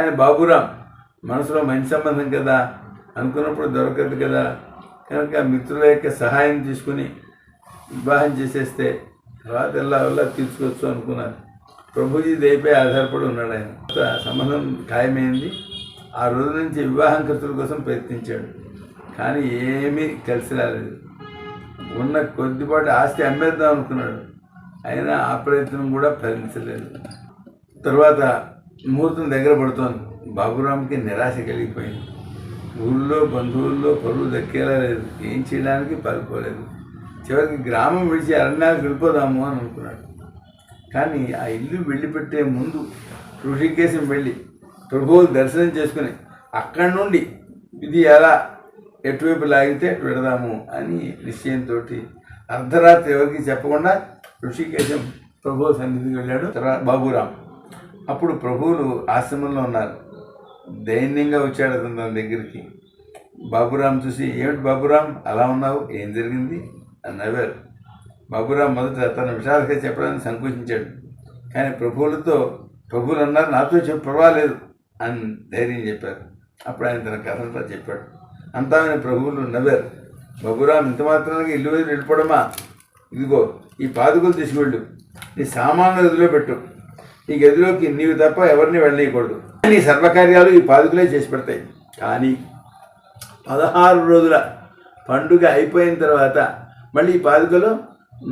కానీ బాబురాం. మనసులో మంచి సంబంధం కదా? అనుకున్నప్పుడు దొరకదు కదా? కనుక మిత్రుల యొక్క సహాయం తీసుకుని వివాహం చేసేస్తే తర్వాత ఎలా వల్ల తీర్చుకోవచ్చు అనుకున్నారు ప్రభుజీ దయపై ఆధారపడి ఉన్నాడు ఆయన. సంబంధం ఖాయమైంది. ఆ రోజు నుంచి వివాహం ఖర్చుల కోసం ప్రయత్నించాడు. కానీ ఏమీ కలిసి రాలేదు. ఉన్న కొద్దిపాటి ఆస్తి అమ్మేద్దాం అనుకున్నాడు. అయినా ఆ ప్రయత్నం కూడా ఫలించలేదు. తర్వాత ముహూర్తం దగ్గర పడుతోంది. బాబురామ్కి నిరాశ కలిగిపోయింది. ఊళ్ళో బంధువుల్లో పరువు దక్కేలా లేదు. ఏం చేయడానికి పాల్పోలేదు చివరికి గ్రామం విడిచి అరణ్యాలకు వెళ్ళిపోదాము అని అనుకున్నాడు. కానీ ఆ ఇల్లు వెళ్ళి పెట్టే ముందు ఋషికేశం వెళ్ళి ప్రభువులు దర్శనం చేసుకుని అక్కడి నుండి ఇది ఎలా ఎటువైపు లాగితే అటు పెడదాము అని నిశ్చయంతో అర్ధరాత్రి ఎవరికి చెప్పకుండా ఋషికేశం ప్రభువు సన్నిధికి వెళ్ళాడు. తర్వాత బాబురాం అప్పుడు ప్రభువులు ఆశ్రమంలో ఉన్నారు. దైన్యంగా వచ్చాడు అతను తన దగ్గరికి. బాబురాం చూసి ఏమిటి బాబురాం అలా ఉన్నావు? ఏం జరిగింది? అని నవ్వారు బాబురాం మొదట తన విషాదగా చెప్పడానికి సంకోచించాడు. కానీ ప్రభువులతో ప్రభువులు అన్నారు నాతో చెప్పు పర్వాలేదు అని ధైర్యం చెప్పారు. అప్పుడు ఆయన తన కథంతా చెప్పాడు. అంతా ఆయన ప్రభువులు నవ్వారు. బాబురాం ఇంత మాత్రానికి ఇల్లు వదిలి వెళ్ళిపోవడమా ఇదిగో ఈ పాదుకలు తీసుకువెళ్ళు. నీ సామాన్లు వదిలో పెట్టు ఈ గదిలోకి నీవు తప్ప ఎవరిని వెళ్ళనీయకూడదు. నీ సర్వకార్యాలు ఈ పాదుకలే చేసి పెడతాయి. కానీ పదహారు రోజుల పండుగ అయిపోయిన తర్వాత మళ్ళీ ఈ పాదుకలో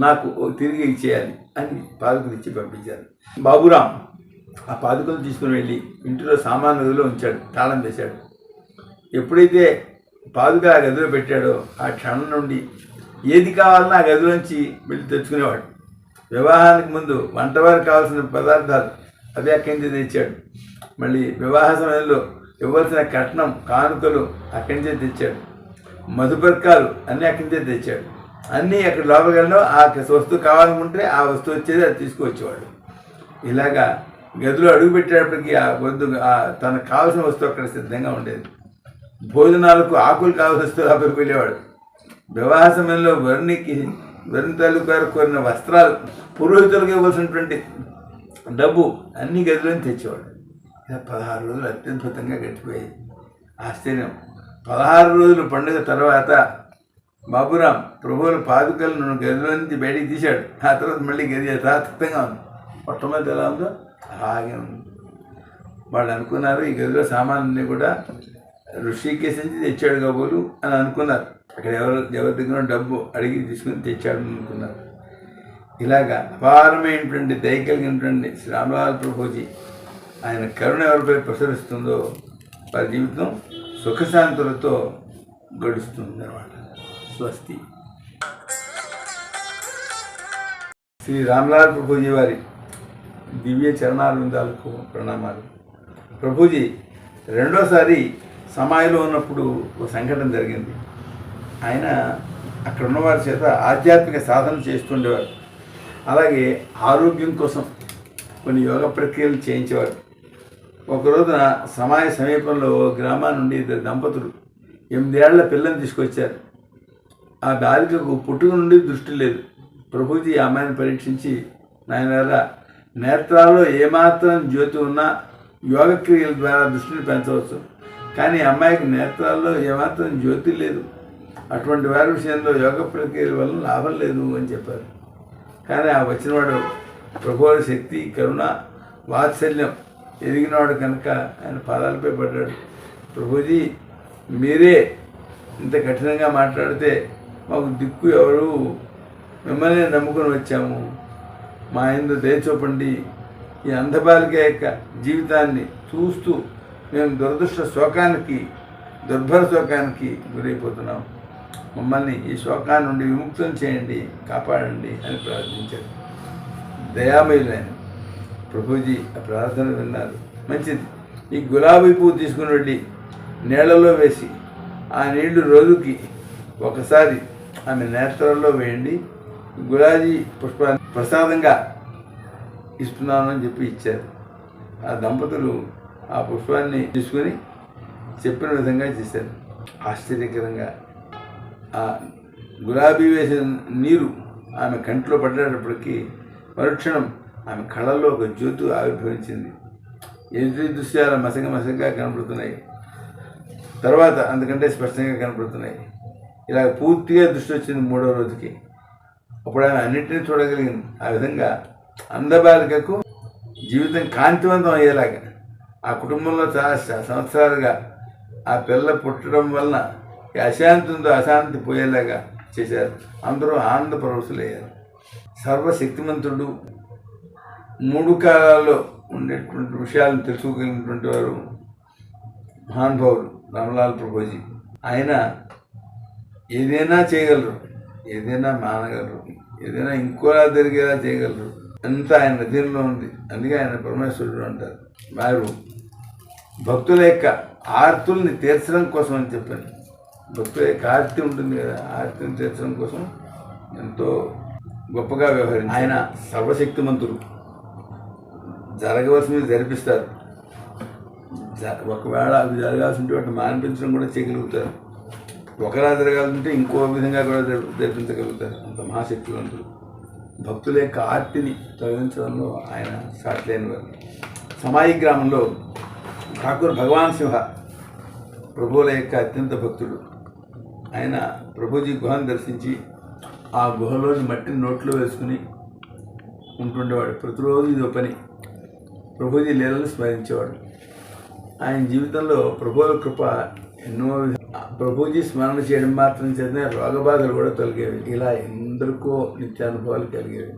నాకు తిరిగి ఇచ్చేయాలి అని పాదుకలు ఇచ్చి పంపించారు. బాబురాం ఆ పాదుకలు తీసుకుని వెళ్ళి ఇంటిలో సామాన్ గదిలో ఉంచాడు తాళం వేశాడు. ఎప్పుడైతే పాదుక ఆ గదిలో పెట్టాడో ఆ క్షణం నుండి ఏది కావాలన్నా ఆ గదిలోంచి వెళ్ళి తెచ్చుకునేవాడు. వివాహానికి ముందు వంటవారికి కావాల్సిన పదార్థాలు అవి అక్కడి నుంచి తెచ్చాడు. మళ్ళీ వివాహ సమయంలో ఇవ్వాల్సిన కట్నం కానుకలు అక్కడి నుంచే తెచ్చాడు. మధుపర్కాలు అన్నీ అక్కడి నుంచే తెచ్చాడు. అన్నీ అక్కడ లోపలికెళ్ళడం ఆ వస్తువు కావాలనుకుంటే ఆ వస్తువు వచ్చేది అది తీసుకువచ్చేవాడు. ఇలాగా గదిలో అడుగుపెట్టేటప్పటికీ ఆ వద్దు తనకు కావాల్సిన వస్తువు అక్కడ సిద్ధంగా ఉండేది. భోజనాలకు ఆకులు కావాల్సిన వస్తువు లోపలికి వెళ్ళేవాడు. వివాహ సమయంలో వరుణికి వరుణి గారు కొన్న వస్త్రాలు పురోహితులకు ఇవ్వాల్సినటువంటి డబ్బు అన్ని గదిలోని తెచ్చేవాడు. ఇలా పదహారు రోజులు అత్యద్భుతంగా గడిచిపోయాయి. ఆశ్చర్యం. పదహారు రోజుల పండుగ తర్వాత బాబురాం ప్రభువుల పాదుకలను గదిలో నుంచి బయటికి తీశాడు. ఆ తర్వాత మళ్ళీ గది యథాతథంగా ఉంది. మొట్టమొదటి ఎలా ఉందో అలాగే ఉంది. వాళ్ళు అనుకున్నారు ఈ గదిలో సామాన్లన్నీ కూడా ఋషికేశ్ నుంచి తెచ్చాడు కాబోలు అని అనుకున్నారు. అక్కడ ఎవరు ఎవరి దగ్గర డబ్బు అడిగి తీసుకుని తెచ్చాడు అనుకున్నారు. ఇలాగా అపారమైనటువంటి దయ కలిగినటువంటి శ్రీరామలాల్ ప్రభుజీ ఆయన కరుణ ఎవరిపై ప్రసరిస్తుందో వారి జీవితం సుఖశాంతులతో గడుస్తుంది అనమాట స్వస్తి. శ్రీ రామ్లాల్ ప్రభుజీ వారి దివ్య చరణారవిందాలకు ప్రణామాలు. ప్రభుజీ రెండోసారి సమాయిలో ఉన్నప్పుడు ఒక సంఘటన జరిగింది. ఆయన అక్కడ ఉన్నవారి చేత ఆధ్యాత్మిక సాధన చేస్తుండేవారు. అలాగే ఆరోగ్యం కోసం కొన్ని యోగ ప్రక్రియలు చేయించేవారు. ఒక రోజున సమాయ సమీపంలో గ్రామా నుండి ఇద్దరు దంపతులు ఎనిమిదేళ్ళ పిల్లని తీసుకొచ్చారు. ఆ బాలికకు పుట్టుక నుండి దృష్టి లేదు. ప్రభుజీ అమ్మాయిని పరీక్షించి నాయనరా నేత్రాల్లో ఏమాత్రం జ్యోతి ఉన్నా యోగక్రియల ద్వారా దృష్టిని పెంచవచ్చు. కానీ అమ్మాయికి నేత్రాల్లో ఏమాత్రం జ్యోతి లేదు. అటువంటి వారి విషయంలో యోగ ప్రక్రియల వల్ల లాభం లేదు అని చెప్పారు. కానీ ఆ వచ్చినవాడు ప్రభువుల శక్తి కరుణ వాత్సల్యం ఎదిగినవాడు కనుక ఆయన పాదాలపై పడ్డాడు. ప్రభుజీ మీరే ఇంత కఠినంగా మాట్లాడితే మాకు దిక్కు ఎవరు మిమ్మల్ని నమ్ముకొని వచ్చాము. మా ఇందు దయచూపండి ఈ అంధబాలిక యొక్క జీవితాన్ని చూస్తూ మేము దురదృష్ట శోకానికి దుర్భర శోకానికి గురైపోతున్నాం. మమ్మల్ని ఈ శోకాన్ని నుండి విముక్తం చేయండి కాపాడండి అని ప్రార్థించారు దయామయులైన ప్రభుజీ ఆ ప్రార్థన విన్నారు. మంచిది. ఈ గులాబీ పువ్వు తీసుకుని వెళ్ళి నీళ్ళలో వేసి ఆ నీళ్ళు రోజుకి ఒకసారి ఆమె నేత్రాల్లో వేయండి. గులాబీ పుష్పాన్ని ప్రసాదంగా ఇస్తున్నాను అని చెప్పి ఇచ్చారు. ఆ దంపతులు ఆ పుష్పాన్ని తీసుకుని చెప్పిన విధంగా చేశారు. ఆశ్చర్యకరంగా ఆ గులాబీ వేసిన నీరు ఆమె కంటిలో పడ్డేటప్పటికీ మరుక్షణం ఆమె కళ్ళల్లో ఒక జ్యోతి ఆవిర్భవించింది. ఎదుటి దృశ్యాలు మసగ మసగగా కనపడుతున్నాయి. తర్వాత అందుకంటే స్పష్టంగా కనపడుతున్నాయి. ఇలా పూర్తిగా దృష్టి వచ్చింది మూడో రోజుకి. అప్పుడు ఆమె అన్నింటినీ చూడగలిగింది. ఆ విధంగా అందబాలికకు జీవితం కాంతివంతం అయ్యేలాగా ఆ కుటుంబంలో చాలా సంవత్సరాలుగా ఆ పిల్ల పుట్టడం వలన అశాంతి ఉందో అశాంతి పోయేలాగా చేశారు. అందరూ ఆనంద పరవశులయ్యారు సర్వశక్తిమంతుడు మూడు కాలాల్లో ఉండేటువంటి విషయాలను తెలుసుకోగలిగినటువంటి వారు మహానుభావులు రామలాల్ ప్రభుజీ. ఆయన ఏదైనా చేయగలరు ఏదైనా మానగలరు ఏదైనా ఇంకోలా జరిగేలా చేయగలరు. అంతా ఆయన అధీనంలో ఉంది. అందుకే ఆయన పరమేశ్వరుడు అంటారు. వారు భక్తుల యొక్క ఆర్తుల్ని తీర్చడం కోసం అని చెప్పాను. భక్తుల యొక్క ఆర్తి ఉంటుంది కదా ఆర్తిని తీర్చడం కోసం ఎంతో గొప్పగా వ్యవహరించారు. ఆయన సర్వశక్తిమంతుడు జరగవలసినవి జరిపిస్తారు. ఒకవేళ అవి జరగాల్సిన వాటిని మానిపించడం కూడా చేయగలుగుతారు. ఒకలా జరగాలంటే ఇంకో విధంగా కూడా జరి- జరిపించగలుగుతారు. అంత మహాశక్తివంతుడు భక్తుల యొక్క ఆర్తిని తొలగించడంలో ఆయన సాట్లేని వారు సమాయి గ్రామంలో ఠాకూర్ భగవాన్ సింహ ప్రభువుల యొక్క అత్యంత భక్తుడు. ఆయన ప్రభుజీ గుహను దర్శించి ఆ గుహలోని మట్టిని నోట్లో వేసుకుని ఉంటుండేవాడు. ప్రతిరోజు ఇదో పని. ప్రభుజీ లీలలు స్మరించేవాడు. ఆయన జీవితంలో ప్రభువుల కృప ఎన్నో ప్రభుజీ స్మరణ చేయడం మాత్రం చేతనే రోగబాధలు కూడా తొలగేవి. ఇలా ఎందరికో నిత్యానుభవాలు కలిగేవి.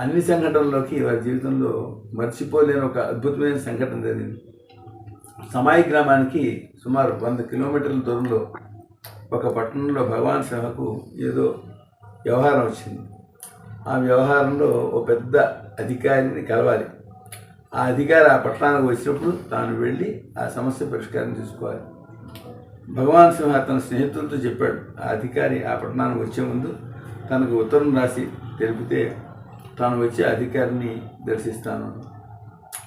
అన్ని సంఘటనలోకి వారి జీవితంలో మర్చిపోలేని ఒక అద్భుతమైన సంఘటన జరిగింది. సమాయి గ్రామానికి సుమారు వంద కిలోమీటర్ల దూరంలో ఒక పట్టణంలో భగవాన్ సింహకు ఏదో వ్యవహారం వచ్చింది. ఆ వ్యవహారంలో ఒక పెద్ద అధికారిని కలవాలి. ఆ అధికారి ఆ పట్టణానికి వచ్చినప్పుడు తాను వెళ్ళి ఆ సమస్య పరిష్కారం తీసుకోవాలి. భగవాన్ సింహ తన స్నేహితులతో చెప్పాడు. ఆ అధికారి ఆ పట్టణానికి వచ్చే ముందు తనకు ఉత్తరం రాసి తెలిపితే తాను వచ్చే అధికారిని దర్శిస్తాను.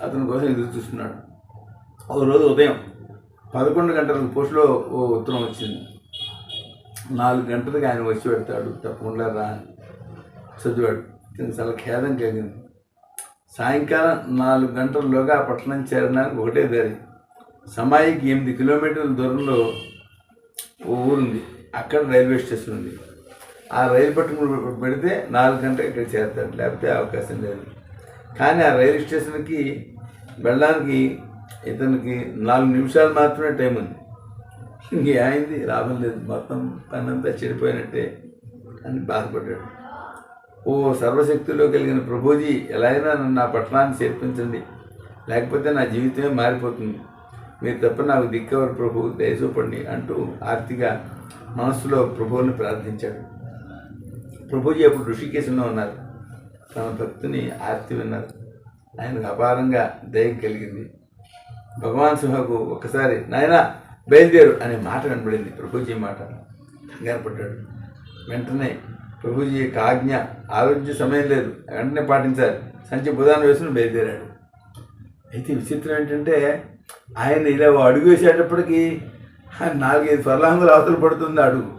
అతని కోసం ఎదురు చూస్తున్నాడు. ఒక రోజు ఉదయం పదకొండు గంటలకు పోస్టులో ఓ ఉత్తరం వచ్చింది. నాలుగు గంటలకు ఆయన వచ్చి పెడతాడు తప్పకుండా రా. చదివాడు. చాలా ఖేదం కలిగింది సాయంకాలం నాలుగు గంటల్లోగా ఆ పట్టణం చేరడానికి ఒకటే దారి. సమాయికి ఎనిమిది కిలోమీటర్ల దూరంలో ఓ ఊరుంది. అక్కడ రైల్వే స్టేషన్ ఉంది. ఆ రైలు పట్టుకుని పెడితే నాలుగు గంటలకు ఇక్కడ చేరతాడు. లేకపోతే అవకాశం లేదు. కానీ ఆ రైలు స్టేషన్కి వెళ్ళడానికి ఇతనికి నాలుగు నిమిషాలు మాత్రమే టైం ఉంది. ఇంక అయింది లాభం లేదు. మొత్తం పన్నంతా చెడిపోయినట్టే అని బాధపడ్డాడు. ఓ సర్వశక్తిలో కలిగిన ప్రభుజీ ఎలా అయినా నన్ను నా పట్టణాన్ని చేర్పించండి. లేకపోతే నా జీవితమే మారిపోతుంది. మీరు తప్ప నాకు దిక్కవరు ప్రభు దయచూపండి అంటూ ఆర్తిగా మనస్సులో ప్రభువుని ప్రార్థించాడు. ప్రభుజీ అప్పుడు ఋషికేశంలో ఉన్నారు. తన భక్తుని ఆర్తి విన్నారు. ఆయనకు అపారంగా దయ కలిగింది. భగవాన్ సింహకు ఒక్కసారి నాయనా బయలుదేరు అనే మాట వినబడింది. ప్రభుజీ మాట కంగారు పడ్డాడు వెంటనే ప్రభుజీ యొక్క ఆజ్ఞ ఆలోచించే సమయం లేదు. వెంటనే పాటించాలి. సంచి బుధాన్ని వేసుకుని బయలుదేరాడు. అయితే విచిత్రం ఏంటంటే ఆయన ఇలా అడుగు వేసేటప్పటికీ నాలుగైదు ఫర్లాంగులు అవతల పడుతుంది అడుగు.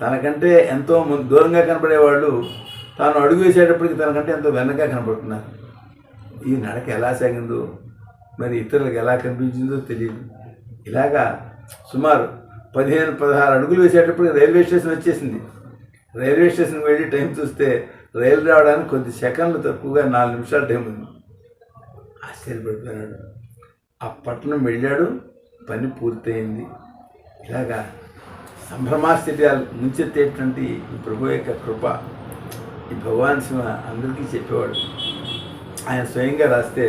తనకంటే ఎంతో ముందు దూరంగా కనపడేవాళ్ళు తాను అడుగు వేసేటప్పటికి తనకంటే ఎంతో వెనకగా కనపడుతున్నారు. ఈ నడక ఎలా సాగిందో మరి ఇతరులకు ఎలా కనిపించిందో తెలియదు. ఇలాగా సుమారు పదిహేను పదహారు అడుగులు వేసేటప్పుడు రైల్వే స్టేషన్ వచ్చేసింది. రైల్వే స్టేషన్కి వెళ్ళి టైం చూస్తే రైలు రావడానికి కొద్ది సెకండ్లు తక్కువగా నాలుగు నిమిషాలు టైం ఉంది. ఆశ్చర్యపడిపోయాడు. ఆ పట్టణం వెళ్ళాడు పని పూర్తయింది. ఇలాగా సంభ్రమాశ్చర్యాలు ముంచెత్తేటువంటి ఈ ప్రభు యొక్క కృప ఈ భగవాన్ సింహ అందరికీ చెప్పేవాడు. ఆయన స్వయంగా రాస్తే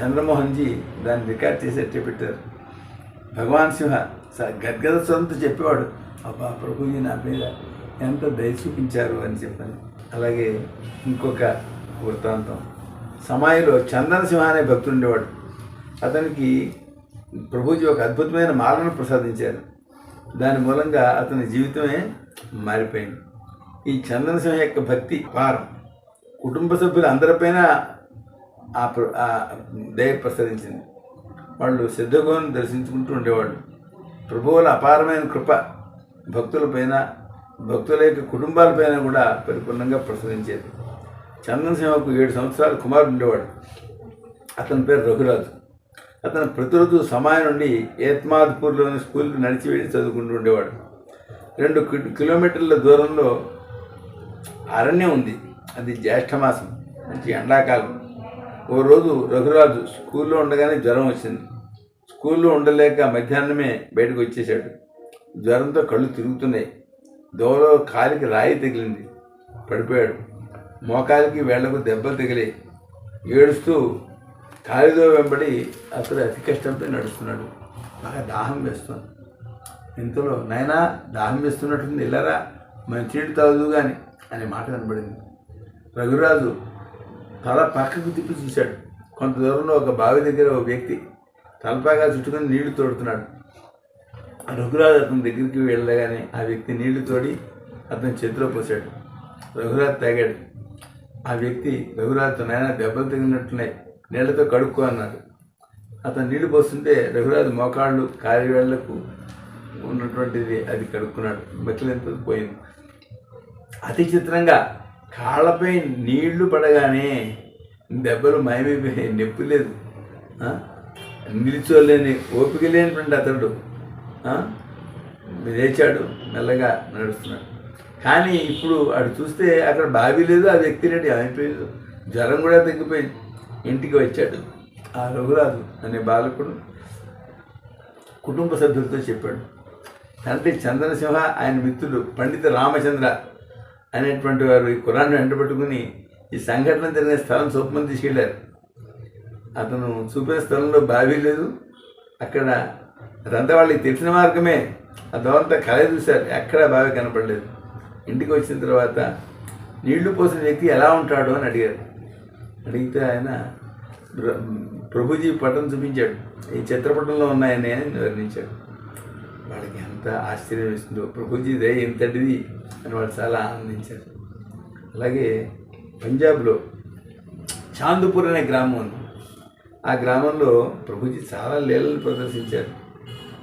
చంద్రమోహన్జీ దాన్ని రికార్డ్ చేసేట్టే పెట్టారు భగవాన్ సింహ స- గద్గద సొంత చెప్పేవాడు అబ్బా ప్రభుజీ నా మీద ఎంత దయ చూపించారు? అని చెప్పాను. అలాగే ఇంకొక వృత్తాంతం. సమాయిలో చందన సింహ అనే భక్తుడు ఉండేవాడు. అతనికి ప్రభుజీ ఒక అద్భుతమైన మాలను ప్రసాదించారు. దాని మూలంగా అతని జీవితమే మారిపోయింది. ఈ చందన సింహ యొక్క భక్తి వారం కుటుంబ సభ్యులు అందరిపైన ఆ ప్ర- ఆ దయ ప్రసాదించింది. వాళ్ళు సిద్ధగోని దర్శించుకుంటూ ఉండేవాళ్ళు. ప్రభువుల అపారమైన కృప భక్తులపైన భక్తుల యొక్క కుటుంబాలపైన కూడా పరిపూర్ణంగా ప్రసరించేది. చందనసింహకు ఏడు సంవత్సరాలు కుమారుడు ఉండేవాడు. అతని పేరు రఘురాజు. అతను ప్రతిరోజు సమాయ నుండి ఏత్మాద్పూర్లోని స్కూల్కి నడిచి వెళ్ళి చదువుకుంటూ ఉండేవాడు. రెండు కిలోమీటర్ల దూరంలో అరణ్యం ఉంది. అది జ్యేష్ఠమాసం మంచి ఎండాకాలం. ఓ రోజు రఘురాజు స్కూల్లో ఉండగానే జ్వరం వచ్చింది. స్కూల్లో ఉండలేక మధ్యాహ్నమే బయటకు వచ్చేసాడు జ్వరంతో కళ్ళు తిరుగుతున్నాయి. దోవలో కాలికి రాయి తగిలింది. పడిపోయాడు. మోకాలికి వేళ్ళకు దెబ్బలు తగిలాయి. ఏడుస్తూ కాలిదో వెంబడి అతడు అతి కష్టంతో నడుస్తున్నాడు. బాగా దాహం వేస్తుంది. ఇంతలో నాయనా దాహం వేస్తున్నట్టుంది ఇల్లరా? మంచినీటి తాగుదు కానీ అనే మాట కనబడింది రఘురాజు తల పక్కకు తిప్పి చూశాడు. కొంత దూరంలో ఒక బావి దగ్గర ఒక వ్యక్తి తలపాగా చుట్టుకొని నీళ్ళు తోడుతున్నాడు. రఘురాజు అతని దగ్గరికి వెళ్ళగానే ఆ వ్యక్తి నీళ్ళు తోడి అతని చేతిలో పోసాడు. రఘురాజు తాగాడు. ఆ వ్యక్తి రఘురాజుతో నాయన దెబ్బలు తగిలినట్టున్నాయి నీళ్ళతో కడుక్కో అన్నాడు. అతను నీళ్ళు పోస్తుంటే రఘురాజు మోకాళ్ళు కాలివేళ్ళకు ఉన్నటువంటిది అది కడుక్కున్నాడు. బకిలంత పోయింది. అతి చిత్రంగా కాళ్ళపై నీళ్ళు పడగానే దెబ్బలు మాయమైపోయాయి నొప్పి లేదు. నిలిచోలేని ఓపిక లేనిటువంటి అతడు లేచాడు మెల్లగా నడుస్తున్నాడు. కానీ ఇప్పుడు అటు చూస్తే అక్కడ బావి లేదు ఆ వ్యక్తి రెడ్డి అయిపోయింది. జ్వరం కూడా తగ్గిపోయింది. ఇంటికి వచ్చాడు. ఆ రఘురాజు అనే బాలకుడు కుటుంబ సభ్యులతో చెప్పాడు. తండ్రి చంద్రసింహ ఆయన మిత్రుడు పండిత రామచంద్ర అనేటువంటి వారు ఈ కురాన్ని వెంటబెట్టుకుని ఈ సంఘటన జరిగిన స్థలం చూపమని తీసుకెళ్ళారు అతను చూపిన స్థలంలో బావి లేదు. అక్కడ అదంతా వాళ్ళకి తెలిసిన మార్గమే. ఆ దోరంతా కళ చూశారు. ఎక్కడా బావి కనపడలేదు. ఇంటికి వచ్చిన తర్వాత నీళ్ళు పోసిన వ్యక్తి ఎలా ఉంటాడు అని అడిగారు. అడిగితే ఆయన ప్రభుజీ పటం చూపించాడు. ఈ చిత్రపటంలో ఉన్నాయని అని వర్ణించాడు వాళ్ళకి ఎంత ఆశ్చర్యం వేస్తుందో ప్రభుజీ దయ ఇంతటిది అని వాళ్ళు చాలా ఆనందించారు. అలాగే పంజాబ్లో చాందుపూర్ అనే గ్రామం ఉంది. ఆ గ్రామంలో ప్రభుజీ చాలా లీలలు ప్రదర్శించారు.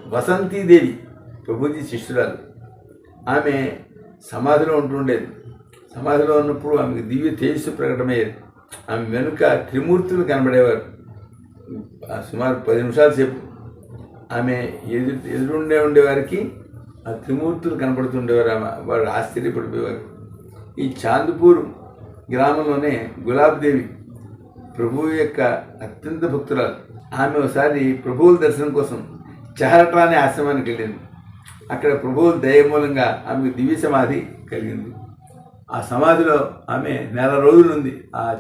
వసంతీదేవి ప్రభుజీ శిష్యురాలు. ఆమె సమాధిలో ఉంటుండేది. సమాధిలో ఉన్నప్పుడు ఆమెకు దివ్య తేజస్సు ప్రకటమయ్యేది. ఆమె వెనుక త్రిమూర్తులు కనబడేవారు. సుమారు పది నిమిషాల సేపు ఆమె ఎదురు ఎదురుండే ఉండేవారికి ఆ త్రిమూర్తులు కనపడుతుండేవారు ఆమె వారు ఆశ్చర్యపడిపోయేవారు. ఈ చాందపూర్ గ్రామంలోనే గులాబ్దేవి ప్రభువు యొక్క అత్యంత భక్తురాలు. ఆమె ఒకసారి ప్రభువుల దర్శనం కోసం చెహరటా అనే ఆశ్రమానికి వెళ్ళింది. అక్కడ ప్రభువుల దయమూలంగా ఆమెకు దివ్య సమాధి కలిగింది. ఆ సమాధిలో ఆమె నెల రోజులు ఉంది. ఆ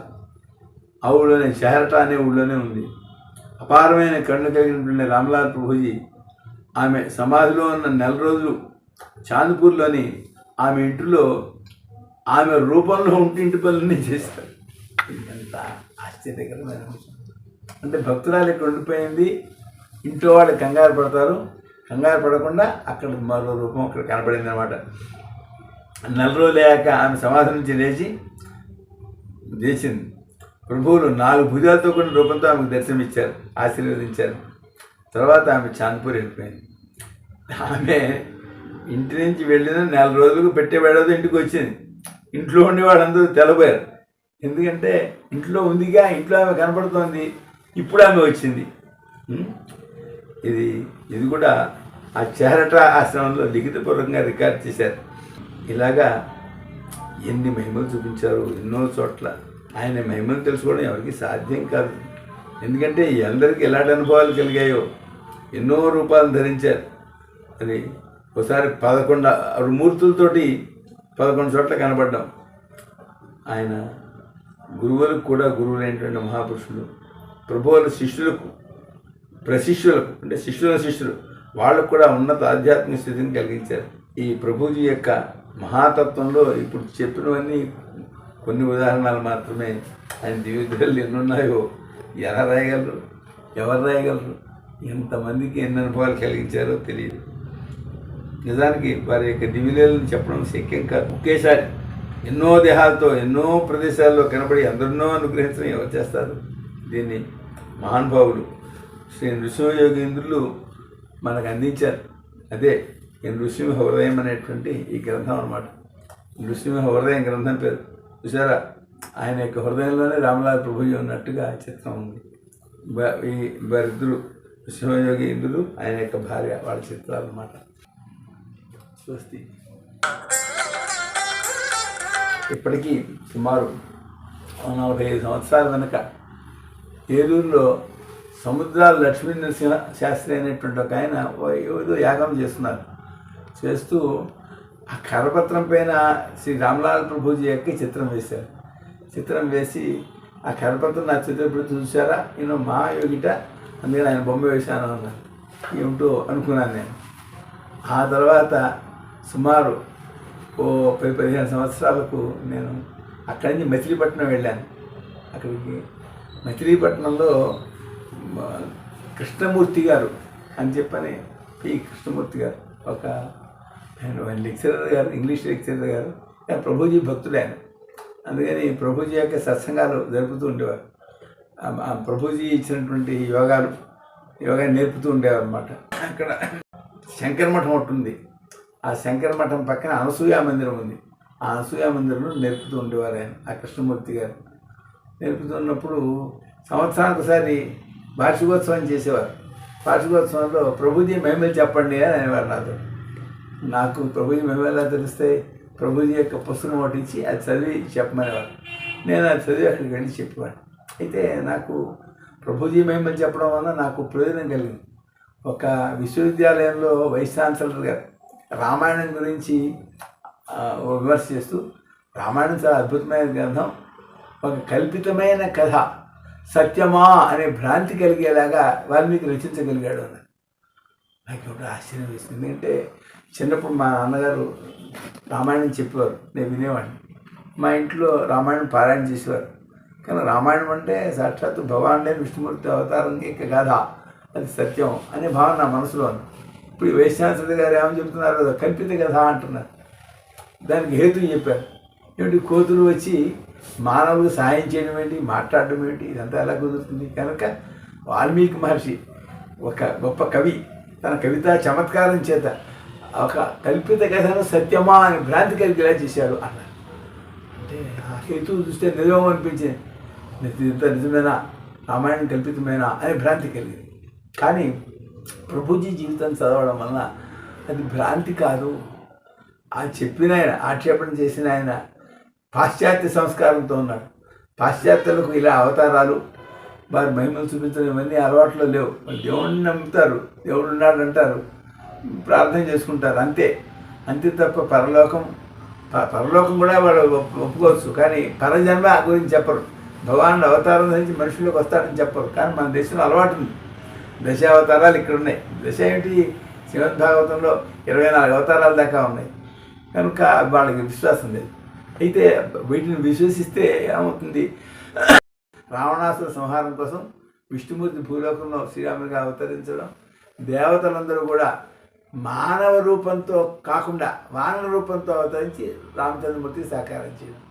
ఆ ఊళ్ళోనే చెహరటా అనే ఊళ్ళోనే ఉంది. అపారమైన కన్ను కలిగినటువంటి రామ్లాల్ ప్రభుజీ ఆమె సమాధిలో ఉన్న నెల రోజులు చాందపూర్లోని ఆమె ఇంటిలో ఆమె రూపంలో ఉంటే ఇంటి పనులన్నీ చేస్తారు. ఎంత ఆశ్చర్యకరమైన విషయం. అంటే భక్తురాలు ఇక్కడ ఉండిపోయింది ఇంట్లో వాళ్ళు కంగారు పడతారు. కంగారు పడకుండా అక్కడ మరో రూపం అక్కడ కనపడింది అనమాట నెల రోజులు అయ్యాక ఆమె సమాధి నుంచి లేచి చేసింది ప్రభువులు నాలుగు భుజాలతో కూడిన రూపంతో ఆమెకు దర్శనమిచ్చారు ఆశీర్వదించారు. తర్వాత ఆమె చాంద్పూర్ వెళ్ళిపోయింది. ఆమె ఇంటి నుంచి వెళ్ళిన నెల రోజులకు పెట్టేవాడదో ఇంటికి వచ్చింది. ఇంట్లో ఉండేవాళ్ళందరూ తెలబోయారు ఎందుకంటే ఇంట్లో ఉందిగా ఇంట్లో ఆమె కనపడుతోంది ఇప్పుడు ఆమె వచ్చింది. ఇది ఇది కూడా ఆ చేరట ఆశ్రమంలో లిఖితపూర్వకంగా రికార్డ్ చేశారు. ఇలాగా ఎన్ని మహిమలు చూపించారు ఎన్నో చోట్ల. ఆయన మహిమలు తెలుసుకోవడం ఎవరికి సాధ్యం కాదు. ఎందుకంటే అందరికీ ఎలాంటి అనుభవాలు కలిగాయో ఎన్నో రూపాలను ధరించారు. అని ఒకసారి పదకొండు మూర్తులతోటి పదకొండు చోట్ల కనపడ్డాం ఆయన గురువులకు కూడా గురువులైనటువంటి మహాపురుషులు ప్రభువుల శిష్యులకు ప్రశిష్యులకు అంటే శిష్యుల శిష్యులు వాళ్ళకు కూడా ఉన్నత ఆధ్యాత్మిక స్థితిని కలిగించారు. ఈ ప్రభుజీ యొక్క మహాతత్వంలో ఇప్పుడు చెప్పినవన్నీ కొన్ని ఉదాహరణలు మాత్రమే. ఆయన దివ్యగ్రహాలు ఎన్నున్నాయో? ఎలా రాయగలరు? ఎవరు రాయగలరు? ఎంతమందికి ఎన్ని అనుభవాలు కలిగించారో తెలియదు. నిజానికి వారి యొక్క దివిలీలను చెప్పడం శక్యం కాదు. ఒకేసారి ఎన్నో దేహాలతో ఎన్నో ప్రదేశాల్లో కనబడి అందరినో అనుగ్రహించడం ఎవరు చేస్తారు? దీన్ని మహానుభావులు శ్రీ నృసింహయోగేంద్రులు మనకు అందించారు. అదే ఈ నృసింహ హృదయం అనేటువంటి ఈ గ్రంథం అన్నమాట. నృసింహ హృదయం గ్రంథం పేరు. చూసారా ఆయన యొక్క హృదయంలోనే రామలాల్ ప్రభుజీ ఉన్నట్టుగా చిత్రం ఉంది. ఈ వారిద్దరు నృసింహయోగి ఇంద్రుడు ఆయన యొక్క భార్య వాళ్ళ చిత్రాలు అన్నమాట. స్వస్తి. ఇప్పటికీ సుమారు నలభై ఐదు సంవత్సరాల వెనుక ఏలూరులో సముద్రాల లక్ష్మీ నరసింహ శాస్త్రి అనేటువంటి ఒక ఆయన ఏదో యాగం చేస్తున్నారు. చేస్తూ ఆ కరపత్రం పైన శ్రీ రామ్లాల్ ప్రభుజీ యొక్క చిత్రం వేశారు. చిత్రం వేసి ఆ కరపత్రం నా చిత్రపడి చూసారా నేను మహాయోగిట అందుకని ఆయన బొమ్మ వేశాను అన్నారు. ఏమిటో అనుకున్నాను నేను. ఆ తర్వాత సుమారు ఓ పది పదిహేను సంవత్సరాలకు నేను అక్కడి నుంచి మచిలీపట్నం వెళ్ళాను. అక్కడికి మచిలీపట్నంలో కృష్ణమూర్తి గారు అని చెప్పని పి కృష్ణమూర్తి గారు ఒక ఆయన లెక్చరర్ గారు ఇంగ్లీష్ లెక్చరర్ గారు ఆయన ప్రభుజీ భక్తుడు ఆయన. అందుకని ప్రభుజీ యొక్క సత్సంగాలు జరుపుతూ ఉండేవారు. ప్రభుజీ ఇచ్చినటువంటి యోగాలు యోగా నేర్పుతూ ఉండేవారు అనమాట అక్కడ శంకర మఠం ఒకటి ఉంది. ఆ శంకర మఠం పక్కన అనసూయ మందిరం ఉంది. ఆ అనసూయ మందిరంలో నేర్పుతూ ఉండేవారు ఆయన ఆ కృష్ణమూర్తి గారు. నేర్పుతున్నప్పుడు సంవత్సరానికి ఒకసారి వార్షికోత్సవం చేసేవారు. వార్షికోత్సవంలో ప్రభుజీ మహిమలు చెప్పండి అని అనేవారు నాతో. నాకు ప్రభుజీ మహిమలు ఎలా తెలిస్తే ప్రభుజీ యొక్క పుస్తకం ఒకటి ఇచ్చి అది చదివి చెప్పమనేవారు. నేను అది చదివి అక్కడికి వెళ్ళి చెప్పేవాడిని. అయితే నాకు ప్రభుజీ మహిమలు చెప్పడం వల్ల నాకు ప్రయోజనం కలిగింది. ఒక విశ్వవిద్యాలయంలో వైస్ ఛాన్సలర్ గారు రామాయణం గురించి విమర్శ చేస్తూ రామాయణం చాలా అద్భుతమైన గ్రంథం. ఒక కల్పితమైన కథ సత్యమా అనే భ్రాంతి కలిగేలాగా వాల్మీకి రచించగలిగాడు అని నాకు ఒక ఆశ్చర్యం వేసింది. ఎందుకంటే చిన్నప్పుడు మా నాన్నగారు రామాయణం చెప్పేవారు. నేను వినేవాడిని. మా ఇంట్లో రామాయణం పారాయణ చేసేవారు. కానీ రామాయణం అంటే సాక్షాత్తు భగవానుడే విష్ణుమూర్తి అవతారం యొక్క గాథ. అది సత్యం అనే భావన నా మనసులో ఉంది. ఇప్పుడు ఈ గారు ఏమని చెప్తున్నారు కదా కల్పిత కథ అంటున్నారు. దానికి హేతు చెప్పారు. ఏమిటి కోతులు వచ్చి మానవులు సహాయం చేయడం ఏంటి మాట్లాడడం ఏంటి ఇదంతా ఎలా కుదురుతుంది? కనుక వాల్మీకి మహర్షి ఒక గొప్ప కవి తన కవితా చమత్కారం చేత ఒక కల్పిత కథను సత్యమా అని భ్రాంతి కలిగేలా చేశాడు అన్నారు అంటే ఆ హేతు చూస్తే నిజం అనిపించింది. ఇంత నిజమేనా? రామాయణం కల్పితమేనా? అని భ్రాంతి కలిగింది. కానీ ప్రభుజీ జీవితం చదవడం వలన అది భ్రాంతి కాదు. ఆ చెప్పిన ఆయన ఆక్షేపణ చేసిన ఆయన పాశ్చాత్య సంస్కారంతో ఉన్నాడు. పాశ్చాత్యులకు ఇలా అవతారాలు వారి మహిమలు చూపించడం ఇవన్నీ అలవాట్లు లేవు. దేవుడిని నమ్ముతారు దేవుడు ఉన్నాడు అంటారు. ప్రార్థన చేసుకుంటారు అంతే. అంతే తప్ప పరలోకం ప- పరలోకం కూడా వాళ్ళు ఒప్పు- ఒప్పుకోవచ్చు. కానీ పరజన్మ గురించి చెప్పరు. భగవానుడు అవతారం నుంచి మనుషులకు వస్తాడని చెప్పరు. కానీ మన దేశంలో అలవాటు ఉంది. దశావతారాలు ఇక్కడ ఉన్నాయి దశ ఏమిటి? శ్రీమద్భాగవతంలో ఇరవై నాలుగు అవతారాల దాకా ఉన్నాయి. కనుక వాళ్ళకి విశ్వాసం లేదు. అయితే వీటిని విశ్వసిస్తే ఏమవుతుంది? రావణాసుర సంహారం కోసం విష్ణుమూర్తి భూలోకంలో శ్రీరాముడిగా అవతరించడం దేవతలందరూ కూడా మానవ రూపంతో కాకుండా వానర రూపంతో అవతరించి రామచంద్రమూర్తి సహకారం చేయడం.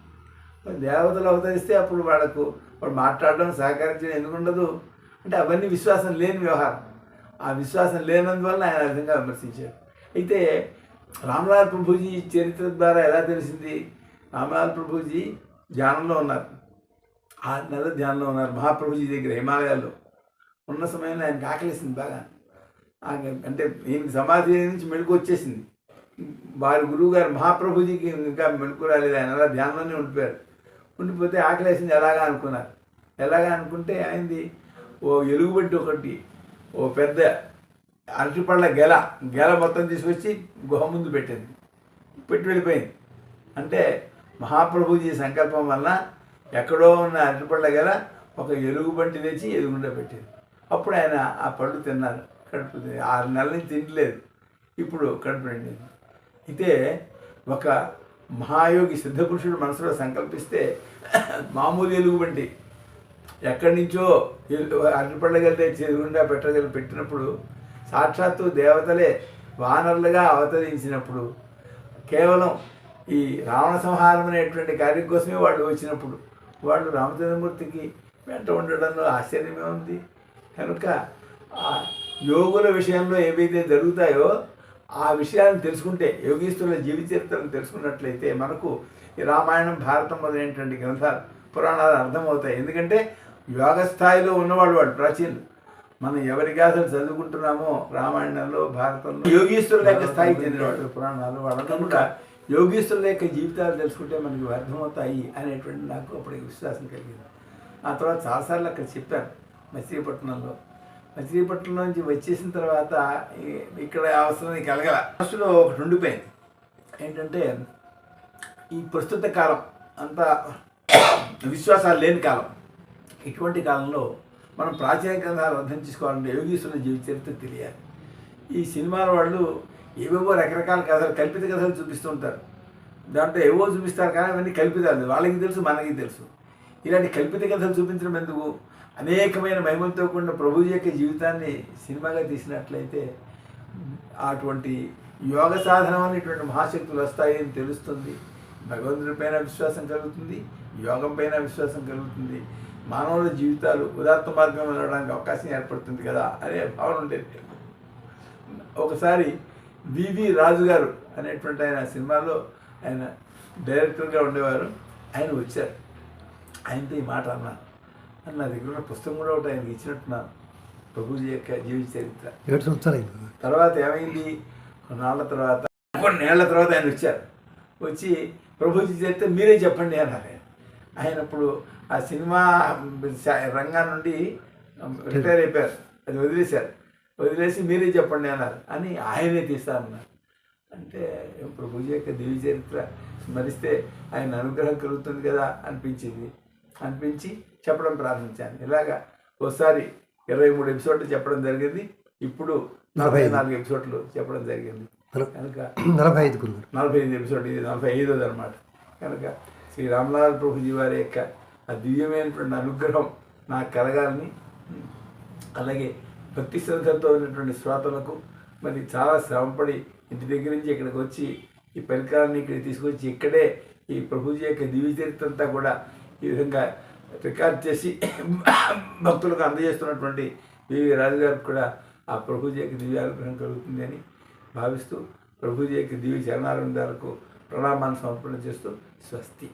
దేవతలు అవతరిస్తే అప్పుడు వాళ్ళకు వాడు మాట్లాడడం సహకరించడం ఎందుకు ఉండదు? అంటే అవన్నీ విశ్వాసం లేని వ్యవహారం. ఆ విశ్వాసం లేనందువల్ల ఆయన ఆ విధంగా విమర్శించారు అయితే రామలాల్ ప్రభుజీ చరిత్ర ద్వారా ఎలా తెలిసింది? రామలాల్ ప్రభుజీ ధ్యానంలో ఉన్నారు. ఆరు నెలలు ధ్యానంలో ఉన్నారు. మహాప్రభుజీ దగ్గర హిమాలయాల్లో. ఉన్న సమయంలో ఆయనకి ఆకలిసింది బాగా. అంటే ఈయన సమాధి నుంచి మెడుకు వచ్చేసింది. వారి గురువు గారు మహాప్రభుజీకి ఇంకా మెడుకు రాలేదు. ఆయన అలా ధ్యానంలోనే ఉండిపోయారు. ఉండిపోతే ఆకలేసింది ఎలాగా అనుకున్నారు? ఎలాగా అనుకుంటే ఆయనది ఓ ఎలుగుబంటి ఒకటి ఓ పెద్ద అరటిపళ్ళ గెల గెల మొత్తం తీసుకొచ్చి గుహ ముందు పెట్టింది. పెట్టి వెళ్ళిపోయింది. అంటే మహాప్రభుజీ సంకల్పం వల్ల ఎక్కడో ఉన్న అరటిపళ్ళ గెల ఒక ఎలుగుబంటి తెచ్చి ఎదుగుండా పెట్టింది. అప్పుడు ఆయన ఆ పళ్ళు తిన్నారు. కడుపు ఆరు నెలల నుంచి తినలేదు. ఇప్పుడు కడుపు నిండింది. అయితే ఒక మహాయోగి సిద్ధపురుషుడు మనసులో సంకల్పిస్తే మామూలు ఎలుగుబంటి ఎక్కడి నుంచో అరటిపళ్ళగలితే చెరుగుండా పెట్టగలి పెట్టినప్పుడు సాక్షాత్తు దేవతలే వానరులుగా అవతరించినప్పుడు కేవలం ఈ రావణ సంహారం అనేటువంటి కార్యం కోసమే వాళ్ళు వచ్చినప్పుడు వాళ్ళు రామచంద్రమూర్తికి వెంట ఉండడంలో ఆశ్చర్యమే ఉంది. కనుక ఆ యోగుల విషయంలో ఏవైతే జరుగుతాయో ఆ విషయాలను తెలుసుకుంటే యోగీస్తుల జీవిత చరిత్రను తెలుసుకున్నట్లయితే మనకు ఈ రామాయణం భారతం మొదలైనటువంటి గ్రంథాలు పురాణాలు అర్థమవుతాయి. ఎందుకంటే యోగ స్థాయిలో ఉన్నవాడు వాడు ప్రాచీనుడు. మనం ఎవరి గాథలు చదువుకుంటున్నామో రామాయణంలో భారతంలో యోగీశ్వరుల యొక్క స్థాయికి చెందినవాడు పురాణాలు వాళ్ళంతా కూడా యోగీశ్వరుల యొక్క జీవితాలు తెలుసుకుంటే మనకి అర్థమవుతాయి అనేటువంటి నాకు అప్పటికి విశ్వాసం కలిగింది. ఆ తర్వాత చాలాసార్లు అక్కడ చెప్పాను మచిలీపట్నంలో. మచిలీపట్నం నుంచి వచ్చేసిన తర్వాత ఇక్కడ అవసరం కలగల. మనసులో ఒకటి ఉండిపోయింది. ఏంటంటే ఈ ప్రస్తుత కాలం అంతా విశ్వాసాలు లేని కాలం. ఇటువంటి కాలంలో మనం ప్రాచీన గ్రంథాలు అర్థం చేసుకోవాలంటే యోగీశ్వరుని జీవిత చరిత్ర తెలియాలి. ఈ సినిమాల వాళ్ళు ఏవేవో రకరకాల కథలు కల్పిత కథలు చూపిస్తుంటారు దాంట్లో ఏవో చూపిస్తారు కానీ అవన్నీ కల్పితాలు. వాళ్ళకి తెలుసు మనకి తెలుసు. ఇలాంటి కల్పిత కథలు చూపించడం ఎందుకు? అనేకమైన మహిమలతో కూడిన ప్రభుజీ యొక్క జీవితాన్ని సినిమాగా తీసినట్లయితే అటువంటి యోగ సాధనం అనేటువంటి మహాశక్తులు వస్తాయని తెలుస్తుంది. భగవంతుడి పైన విశ్వాసం కలుగుతుంది. యోగం పైన విశ్వాసం కలుగుతుంది. మానవుల జీవితాలు ఉదాత్త మార్గం వెళ్ళడానికి అవకాశం ఏర్పడుతుంది కదా అనే భావన ఉండేది. ఒకసారి వివి రాజు గారు అనేటువంటి ఆయన సినిమాలో ఆయన డైరెక్టర్గా ఉండేవారు. ఆయన వచ్చారు. ఆయనతో ఈ మాట అన్నాను. అని నా దగ్గర ఉన్న పుస్తకం కూడా ఒకటి ఆయనకి ఇచ్చినట్టున్నాను. ప్రభుజీ యొక్క జీవిత చరిత్ర. ఏడు సంవత్సరాలు అయింది? తర్వాత ఏమైంది? కొన్నాళ్ళ తర్వాత కొన్నేళ్ళ తర్వాత ఆయన వచ్చారు. వచ్చి ప్రభుజీ చెప్తే మీరే చెప్పండి అన్నారు ఆయన అప్పుడు ఆ సినిమా రంగం నుండి రిటైర్ అయిపోయారు. అది వదిలేశారు. వదిలేసి మీరే చెప్పండి అన్నారు. అని ఆయనే తీస్తానన్నారు. అంటే ప్రభుజీ యొక్క దివ్య చరిత్ర స్మరిస్తే ఆయన అనుగ్రహం కలుగుతుంది కదా అనిపించింది. అనిపించి చెప్పడం ప్రారంభించాను. ఇలాగా ఒకసారి ఇరవై మూడు ఎపిసోడ్లు చెప్పడం జరిగింది. ఇప్పుడు నలభై నాలుగు ఎపిసోడ్లు చెప్పడం జరిగింది. కనుక నలభై ఐదు నలభై ఐదు ఎపిసోడ్ ఇది నలభై ఐదోది అనమాట కనుక శ్రీ రామలాల్ ప్రభుజీ వారి యొక్క ఆ దివ్యమైనటువంటి అనుగ్రహం నాకు కలగాలని అలాగే భక్తి శ్రద్ధలతో ఉన్నటువంటి శ్రోతలకు మరి చాలా శ్రమపడి ఇంటి దగ్గర నుంచి ఇక్కడికి వచ్చి ఈ పరికరాన్ని ఇక్కడ తీసుకొచ్చి ఇక్కడే ఈ ప్రభుజీ యొక్క దివ్య చరిత్ర అంతా కూడా ఈ విధంగా రికార్డ్ చేసి భక్తులకు అందజేస్తున్నటువంటి వివి రాజు గారికి కూడా ఆ ప్రభుజీ యొక్క దివ్య అనుగ్రహం కలుగుతుంది అని భావిస్తూ ప్రభుజీ యొక్క దివ్య చరణాలందాలకు ప్రణామాన్ని సమర్పణ చేస్తూ స్వస్తి.